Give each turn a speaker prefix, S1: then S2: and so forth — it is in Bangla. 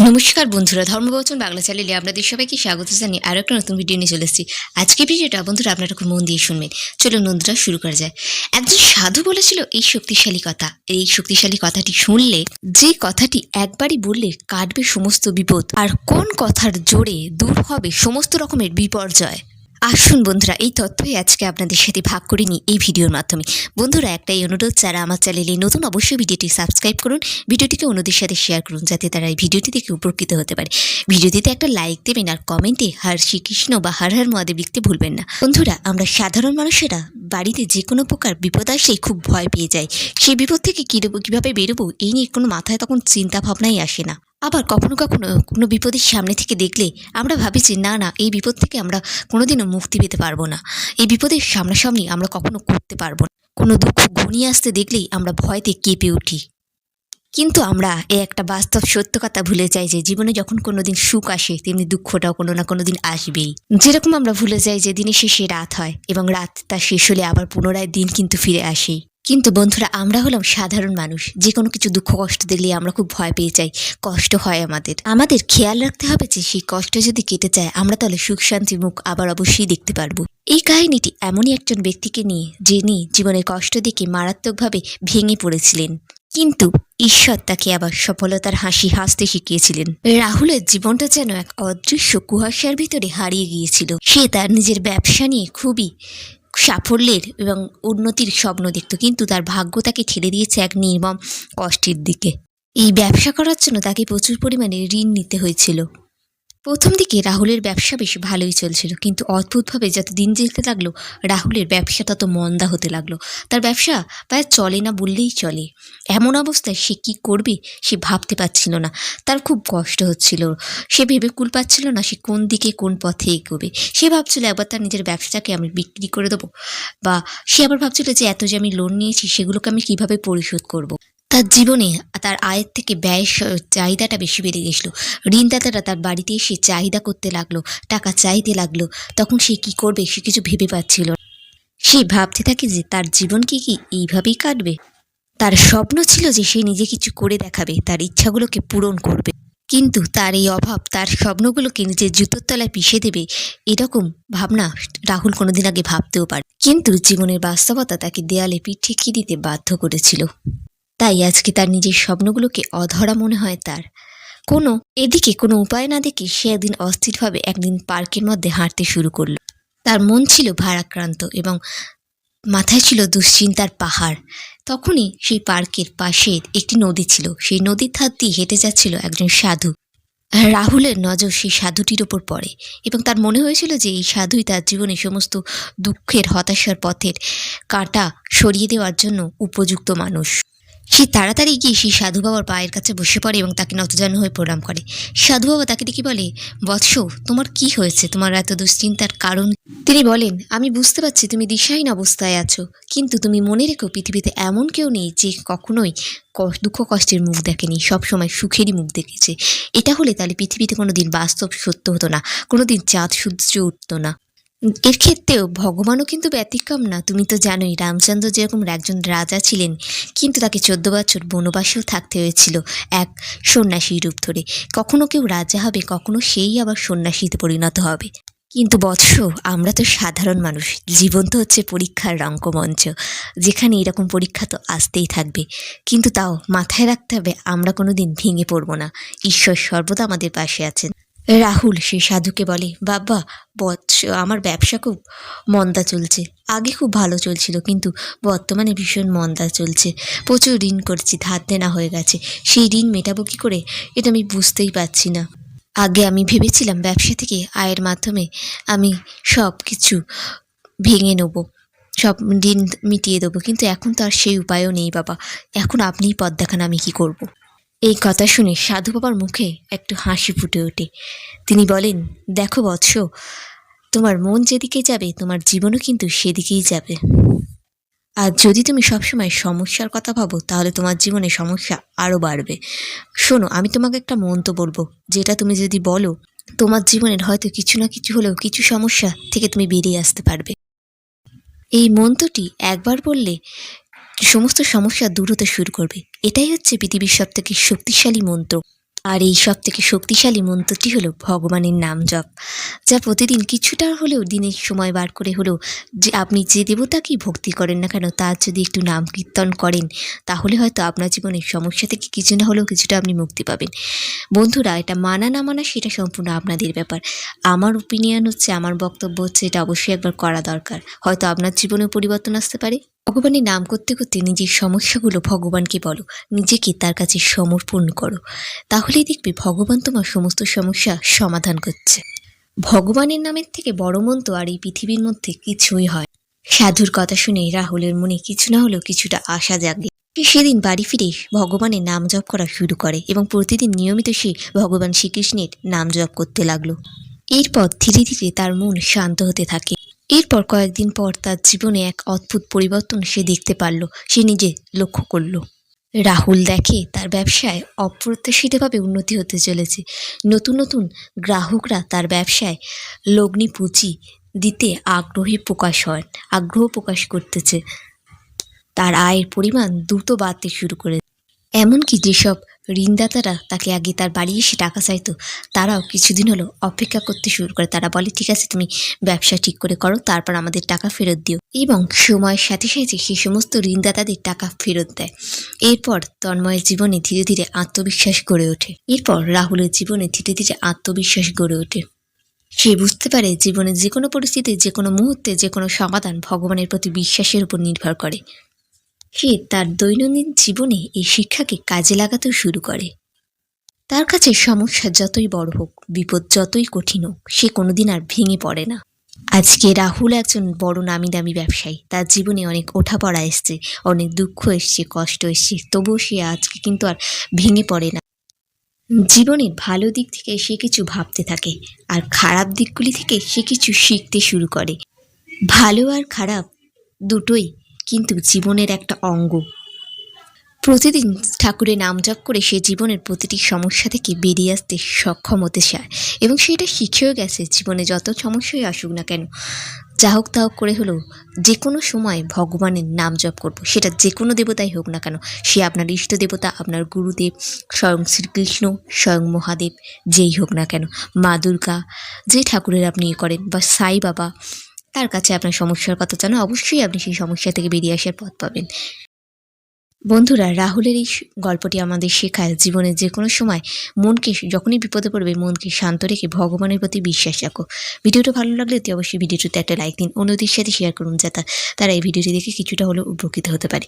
S1: নমস্কার বন্ধুরা, ধর্মবচন বাংলা চ্যানেলে আপনাদের সবাইকে স্বাগত জানি আরও একটা নতুন ভিডিও নিয়ে চলে এসেছি। আজকে ভিডিওটা বন্ধুরা আপনারা খুব মন দিয়ে শুনবেন। চলো নন্দুরা শুরু করা যায় একজন সাধু বলেছিল, এই শক্তিশালী কথা। এই শক্তিশালী কথাটি শুনলে, যে কথাটি একবারই বললে কাটবে সমস্ত বিপদ, আর কোন কথার জোরে দূর হবে সমস্ত রকমের বিপর্যয়। আসুন বন্ধুরা, এই তথ্যই আজকে আপনাদের সাথে ভাগ করে নিই এই ভিডিওর মাধ্যমে। বন্ধুরা, একটাই অনুরোধ, যারা আমার চ্যানেলে নতুন অবশ্যই ভিডিওটি সাবস্ক্রাইব করুন, ভিডিওটিকে অন্যদের সাথে শেয়ার করুন, যাতে তারা এই ভিডিওটি দেখে উপকৃত হতে পারে। ভিডিওটিতে একটা লাইক দেবেন আর কমেন্টে হর শ্রীকৃষ্ণ বা হর হর মহাদেব লিখতে ভুলবেন না। বন্ধুরা, আমরা সাধারণ মানুষেরা বাড়িতে যে কোনো প্রকার বিপদ আসলেই খুব ভয় পেয়ে যাই। সেই বিপদ থেকে কীভাবে বেরোবো, এই নিয়ে কোনো মাথায় তখন চিন্তা ভাবনাই আসে না। আবার কখনো কখনো কোনো বিপদের সামনে থেকে দেখলে আমরা ভাবি যে, না না, এই বিপদ থেকে আমরা কোনোদিনও মুক্তি পেতে পারব না। এই বিপদের সামনাসামনি আমরা কখনো করতে পারব না। কোনো দুঃখ ঘনিয়ে আসতে দেখলেই আমরা ভয়তে কেঁপে উঠি। কিন্তু আমরা এই একটা বাস্তব সত্য কথা ভুলে যাই যে, জীবনে যখন কোনো দিন সুখ আসে, তেমনি দুঃখটাও কোনো না কোনো দিন আসবেই। যেরকম আমরা ভুলে যাই যে, দিনের শেষে রাত হয় এবং রাত তার শেষ হলে আবার পুনরায় দিন কিন্তু ফিরে আসে। কিন্তু বন্ধুরা, আমরা হলাম সাধারণ মানুষ। যে কোনো কিছু দুঃখ কষ্ট দেখলে আমরা খুব ভয় পেয়ে যাই। কষ্ট হয় আমাদের। আমাদের খেয়াল রাখতে হবে যে সেই কষ্ট যদি কেটে যায়, আমরা তাহলে সুখ শান্তি মুখ আবার অবশ্যই দেখতে পারব। এই কাহিনীটি এমনই একজন ব্যক্তিকে নিয়ে, যিনি জীবনের কষ্ট দেখে মারাত্মকভাবে ভেঙে পড়েছিলেন। কিন্তু ঈশ্বর তাকে আবার সফলতার হাসি হাসতে শিখিয়েছিলেন। রাহুলের জীবনটা যেন এক অদৃশ্য কুয়াশার ভিতরে হারিয়ে গিয়েছিল। সে তার নিজের ব্যবসা নিয়ে খুবই সাফল্যের এবং উন্নতির স্বপ্ন দেখত। কিন্তু তার ভাগ্য তাকে ঠেলে দিয়েছে এক নির্মম কষ্টের দিকে। এই ব্যবসা করার জন্য তাকে প্রচুর পরিমাণে ঋণ নিতে হয়েছিল। প্রথম দিকে রাহুলের ব্যবসা বেশ ভালোই চলছিল, কিন্তু অদ্ভুতভাবে যত দিন যেতে লাগল, রাহুলের ব্যবসা তত মন্দা হতে লাগল। তার ব্যবসা প্রায় চলে না বললেই চলে। এমন অবস্থায় সে কী করবে সে ভাবতে পারছিল না। তার খুব কষ্ট হচ্ছিল। সে ভেবে কুল পাচ্ছিল না সে কোন দিকে কোন পথে এগোবে। সে ভাবছিল একবার তার নিজের ব্যবসাটাকে আমি বিক্রি করে দেবো, বা সে আবার ভাবছিল যে এত যে আমি লোন নিয়েছি সেগুলোকে আমি কীভাবে পরিশোধ করব। তার জীবনে তার আয়ের থেকে ব্যয়ের চাহিদাটা বেশি বেড়ে গেছিল। ঋণদাতারা তার বাড়িতে এসে চাহিদা করতে লাগল, টাকা চাইতে লাগল। তখন সে কি করবে সে কিছু ভেবে পাচ্ছিল। সে ভাবতে থাকে যে তার জীবন কি কি এইভাবেই কাটবে? তার স্বপ্ন ছিল যে সে নিজে কিছু করে দেখাবে, তার ইচ্ছাগুলোকে পূরণ করবে। কিন্তু তার এই অভাব, তার স্বপ্নগুলোকে নিজের জুতোর তলায় পিষে দেবে, এরকম ভাবনা রাহুল কোনোদিন আগে ভাবতেও পারে। কিন্তু জীবনের বাস্তবতা তাকে দেয়ালে পিঠ ঠেকিয়ে দিতে বাধ্য করেছিল? তাই আজকে তার নিজের স্বপ্নগুলোকে অধরা মনে হয় তার। কোনো, এদিকে কোনো উপায় না দেখে সে একদিন অস্থিরভাবে একদিন পার্কের মধ্যে হাঁটতে শুরু করল। তার মন ছিল ভারাক্রান্ত এবং মাথায় ছিল দুশ্চিন্তার পাহাড়। তখনই সেই পার্কের পাশে একটি নদী ছিল। সেই নদীর ধার দিয়ে হেঁটে যাচ্ছিল একজন সাধু। রাহুলের নজর সেই সাধুটির ওপর পড়ে এবং তার মনে হয়েছিল যে এই সাধুই তার জীবনে সমস্ত দুঃখের হতাশার পথের কাঁটা সরিয়ে দেওয়ার জন্য উপযুক্ত মানুষ। সে তাড়াতাড়ি গিয়ে সেই সাধু বাবার পায়ের কাছে বসে পড়ে এবং তাকে নতজানু হয়ে প্রণাম করে। সাধু বাবা তাকে দেখে বলে, বৎস, তোমার কি হয়েছে? তোমার এত দুশ্চিন্তার কারণ? তিনি বলেন, আমি বুঝতে পারছি তুমি দিশাহীন অবস্থায় আছো, কিন্তু তুমি মনে রেখো পৃথিবীতে এমন কেউ নেই যে কখনোই দুঃখ কষ্টের মুখ দেখেনি, সবসময় সুখেরই মুখ দেখেছে। এটা হলে তাহলে পৃথিবীতে কোনো দিন বাস্তব সত্য হতো না কোনো দিন চাঁদ সূর্য উঠতো না। এর ক্ষেত্রেও ভগবানও কিন্তু ব্যতিক্রম না। তুমি তো জানোই, রামচন্দ্র যেরকম একজন রাজা ছিলেন, কিন্তু তাকে চোদ্দ বছর বনবাসেও থাকতে হয়েছিল এক সন্ন্যাসী রূপ ধরে। কখনো কেউ রাজা হবে, কখনো সেই আবার সন্ন্যাসীতে পরিণত হবে। কিন্তু বৎস, আমরা তো সাধারণ মানুষ জীবন তো হচ্ছে পরীক্ষার রঙ্কমঞ্চ যেখানে এরকম পরীক্ষা তো আসতেই থাকবে। কিন্তু তাও মাথায় রাখতে হবে, আমরা কোনো দিন ভেঙে পড়ব না। ঈশ্বর সর্বদা আমাদের পাশে আছেন। রাহুল, সে সাধুকে বলে, বাবা, বৎস, আমার ব্যবসা খুব মন্দা চলছে। আগে খুব ভালো চলছিল, কিন্তু বর্তমানে ভীষণ মন্দা চলছে। প্রচুর ঋণ করছি, ধার দেনা হয়ে গেছে। সেই ঋণ মেটাবো কী করে? এটা আমি বুঝতেই পারছি না। আগে আমি ভেবেছিলাম ব্যবসা থেকে আয়ের মাধ্যমে আমি সব কিছু ভেঙে নেব, সব ঋণ মিটিয়ে দেবো, কিন্তু এখন তো আর সেই উপায়ও নেই, বাবা। এখন আপনিই পথ দেখান আমি কি করব। এই কথা শুনে সাধু বাবার মুখে একটু হাসি ফুটে ওঠে। তিনি বলেন, দেখো বৎস, তোমার মন যেদিকে যাবে, তোমার জীবনও কিন্তু সেদিকেই যাবে। আর যদি তুমি সবসময় সমস্যার কথা ভাবো, তাহলে তোমার জীবনে সমস্যা আরও বাড়বে। শোনো, আমি তোমাকে একটা মন্ত্র বলব, যেটা তুমি যদি বলো, তোমার জীবনের হয়তো কিছু না কিছু হলেও কিছু সমস্যা থেকে তুমি বেরিয়ে আসতে পারবে। এই মন্ত্রটি একবার বললে সমস্ত সমস্যা দূর হতে শুরু করবে। এটাই হচ্ছে পৃথিবীর সবথেকে শক্তিশালী মন্ত্র। আর এই সব থেকে শক্তিশালী মন্ত্রটি হলো ভগবানের নাম জপ, যা প্রতিদিন কিছুটা হলেও দিনের সময় বার করে হলেও যে আপনি যে দেবতাকেই ভক্তি করেন না কেন, তার যদি একটু নাম কীর্তন করেন, তাহলে হয়তো আপনার জীবনের সমস্যা থেকে কিছু না হলেও কিছুটা আপনি মুক্তি পাবেন। বন্ধুরা, এটা মানা না মানা সেটা সম্পূর্ণ আপনাদের ব্যাপার। আমার ওপিনিয়ন হচ্ছে, আমার বক্তব্য হচ্ছে, এটা অবশ্যই একবার করা দরকার। হয়তো আপনার জীবনেও পরিবর্তন আসতে পারে। ভগবানের নাম করতে করতে নিজের সমস্যাগুলো ভগবানকে বলো, নিজেকে তার কাছে সমর্পণ করো। তাহলেই দেখবে ভগবান তোমার সমস্ত সমস্যা সমাধান করছে। ভগবানের নামের থেকে বড় মন্ত্র আর এই পৃথিবীর মধ্যে কিছুই হয়। সাধুর কথা শুনে রাহুলের মনে কিছু না হলেও কিছুটা আশা জাগে সে সেদিন বাড়ি ফিরে ভগবানের নাম জপ করা শুরু করে এবং প্রতিদিন নিয়মিত সে ভগবান শ্রীকৃষ্ণের নাম জপ করতে লাগল। এরপর ধীরে ধীরে তার মন শান্ত হতে থাকে। এরপর কয়েকদিন পর তার জীবনে এক অদ্ভুত পরিবর্তন সে দেখতে পারল। সে নিজে লক্ষ্য করল। রাহুল দেখে তার ব্যবসায় অপ্রত্যাশিতভাবে উন্নতি হতে চলেছে। নতুন নতুন গ্রাহকরা তার ব্যবসায় লগ্নি পুঁজি দিতে আগ্রহী প্রকাশ হয় আগ্রহ প্রকাশ করতেছে। তার আয়ের পরিমাণ দ্রুত বাড়তে শুরু করে এমনকি যেসব ঋণদাতারা তাকে আগে তার বাড়ি এসে টাকা চাইতো। তারাও কিছুদিন হলো অপেক্ষা করতে শুরু করে। তারা বলে, ঠিক আছে, তুমি ব্যবসা ঠিক করে করো, তারপর আমাদের টাকা ফেরত দিও। এবং সময়ের সাথে সাথে সেই সমস্ত ঋণদাতাদের টাকা ফেরত দেয়। এরপর তন্ময়ের জীবনে ধীরে ধীরে আত্মবিশ্বাস গড়ে ওঠে। এরপর রাহুলের জীবনে ধীরে ধীরে আত্মবিশ্বাস গড়ে ওঠে। সে বুঝতে পারে জীবনের যে কোনো পরিস্থিতি যে কোনো মুহূর্তে, যে কোনো সমাধান ভগবানের প্রতি বিশ্বাসের উপর নির্ভর করে। সে তার দৈনন্দিন জীবনে এই শিক্ষাকে কাজে লাগাতেও শুরু করে। তার কাছে সমস্যা যতই বড় হোক, বিপদ যতই কঠিন হোক, সে কোনোদিন আর ভেঙে পড়ে না। আজকে রাহুল একজন বড় নামি দামি ব্যবসায়ী। তার জীবনে অনেক ওঠাপড়া এসছে, অনেক দুঃখ এসছে, কষ্ট এসছে, তবুও সে আজকে কিন্তু আর ভেঙে পড়ে না। জীবনের ভালো দিক থেকে সে কিছু ভাবতে থাকে, আর খারাপ দিকগুলি থেকে সে কিছু শিখতে শুরু করে। ভালো আর খারাপ দুটোই কিন্তু জীবনের একটা অঙ্গ। প্রতিদিন ঠাকুরের নাম জপ করে সে জীবনের প্রতিটি সমস্যা থেকে বেরিয়ে আসতে সক্ষম হতে চায় এবং সেটা শিখেও গেছে, জীবনে যত সমস্যাই আসুক না কেন। যা হোক তা হোক করে হলেও যে কোনো সময় ভগবানের নাম জপ করব, সেটা যে কোনো দেবতাই হোক না কেন। সে আপনার ইষ্ট দেবতা, আপনার গুরুদেব, স্বয়ং শ্রীকৃষ্ণ, স্বয়ং মহাদেব, যেই হোক না কেন। মা দুর্গা, যে ঠাকুরের আপনি ইয়ে করেন বা সাই বাবা তার কাছে আপনার সমস্যার কথা জানো অবশ্যই আপনি সেই সমস্যা থেকে বেরিয়ে আসার পথ পাবেন। বন্ধুরা, রাহুলের এই গল্পটি আমাদের শেখায় জীবনে যে কোনো সময় মনকে যখনই বিপদে পড়বে মনকে শান্ত রেখে ভগবানের প্রতি বিশ্বাস রাখো। ভিডিওটা ভালো লাগলে অতি অবশ্যই ভিডিওটিতে একটা লাইক দিন, অন্যদের সাথে শেয়ার করুন যাতে তারা এই ভিডিওটি দেখে কিছুটা হলেও উপকৃত হতে পারে।